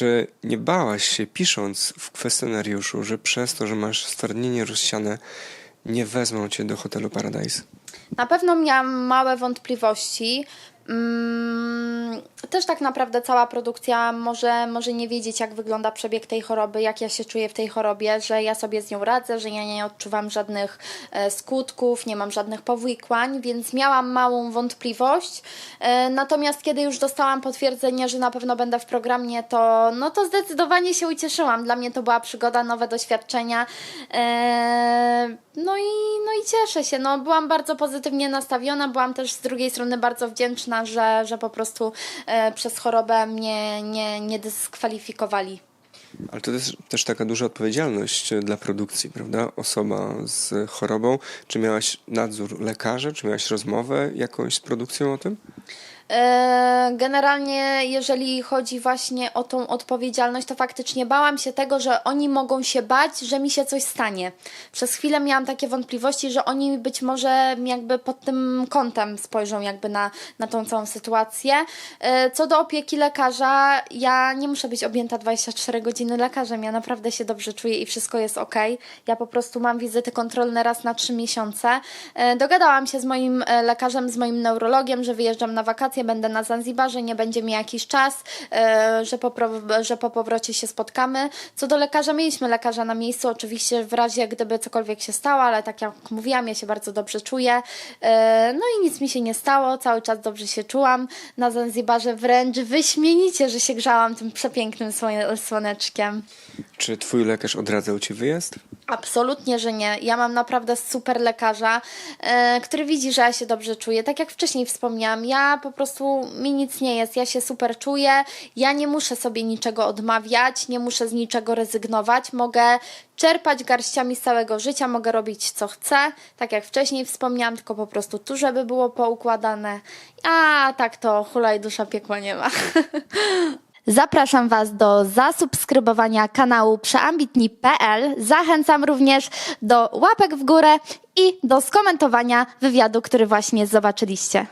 Czy nie bałaś się, pisząc w kwestionariuszu, że przez to, że masz stwardnienie rozsiane, nie wezmą cię do hotelu Paradise? Na pewno miałam małe wątpliwości. Mm, też tak naprawdę cała produkcja może, może nie wiedzieć, jak wygląda przebieg tej choroby, jak ja się czuję w tej chorobie, że ja sobie z nią radzę, że ja nie odczuwam żadnych e, skutków, nie mam żadnych powikłań, więc miałam małą wątpliwość. E, natomiast kiedy już dostałam potwierdzenie, że na pewno będę w programie, to, no to zdecydowanie się ucieszyłam. Dla mnie to była przygoda, nowe doświadczenia. E, no i, no i cieszę się. No, byłam bardzo pozytywnie nastawiona, byłam też z drugiej strony bardzo wdzięczna, że, że po prostu e, przez chorobę mnie nie, nie dyskwalifikowali. Ale to jest też taka duża odpowiedzialność dla produkcji, prawda? Osoba z chorobą. Czy miałaś nadzór lekarzy? Czy miałaś rozmowę jakąś z produkcją o tym? E, Generalnie, jeżeli chodzi właśnie o tą odpowiedzialność, to faktycznie bałam się tego, że oni mogą się bać, że mi się coś stanie. Przez chwilę miałam takie wątpliwości, że oni być może jakby pod tym kątem spojrzą jakby na, na tą całą sytuację. E, Co do opieki lekarza, ja nie muszę być objęta 24 godziny lekarzem. Ja naprawdę się dobrze czuję i wszystko jest ok. Ja po prostu mam wizyty kontrolne raz na 3 miesiące. E, Dogadałam się z moim lekarzem, z moim neurologiem, że wyjeżdżam na wakacje, będę na Zanzibarze, nie będzie mi jakiś czas, e, że po, że po powrocie się spotkamy. Co do lekarza, mieliśmy lekarza na miejscu, oczywiście w razie gdyby cokolwiek się stało, ale tak jak mówiłam, ja się bardzo dobrze czuję. E, No i nic mi się nie stało, cały czas dobrze się czułam. Na Zanzibarze wręcz wyśmienicie, że się grzałam tym przepięknym słoneczkiem. Czy twój lekarz odradzał ci wyjazd? Absolutnie, że nie. Ja mam naprawdę super lekarza, e, który widzi, że ja się dobrze czuję. Tak jak wcześniej wspomniałam, ja po prostu mi nic nie jest, ja się super czuję, ja nie muszę sobie niczego odmawiać, nie muszę z niczego rezygnować, mogę czerpać garściami z całego życia, mogę robić co chcę, tak jak wcześniej wspomniałam, tylko po prostu tu, żeby było poukładane. A tak to hulaj dusza piekła nie ma. Zapraszam Was do zasubskrybowania kanału przeambitni.pl. Zachęcam również do łapek w górę i do skomentowania wywiadu, który właśnie zobaczyliście.